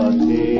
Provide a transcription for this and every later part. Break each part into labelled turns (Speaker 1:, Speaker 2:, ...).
Speaker 1: Sati.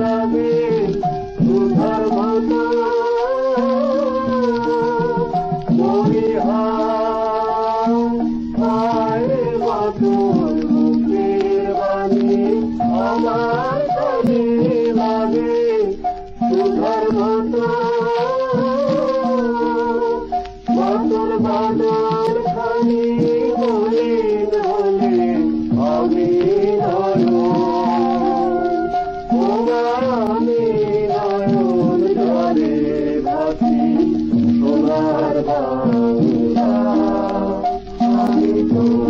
Speaker 1: লাগে সুধার মতো। আমার Thank you.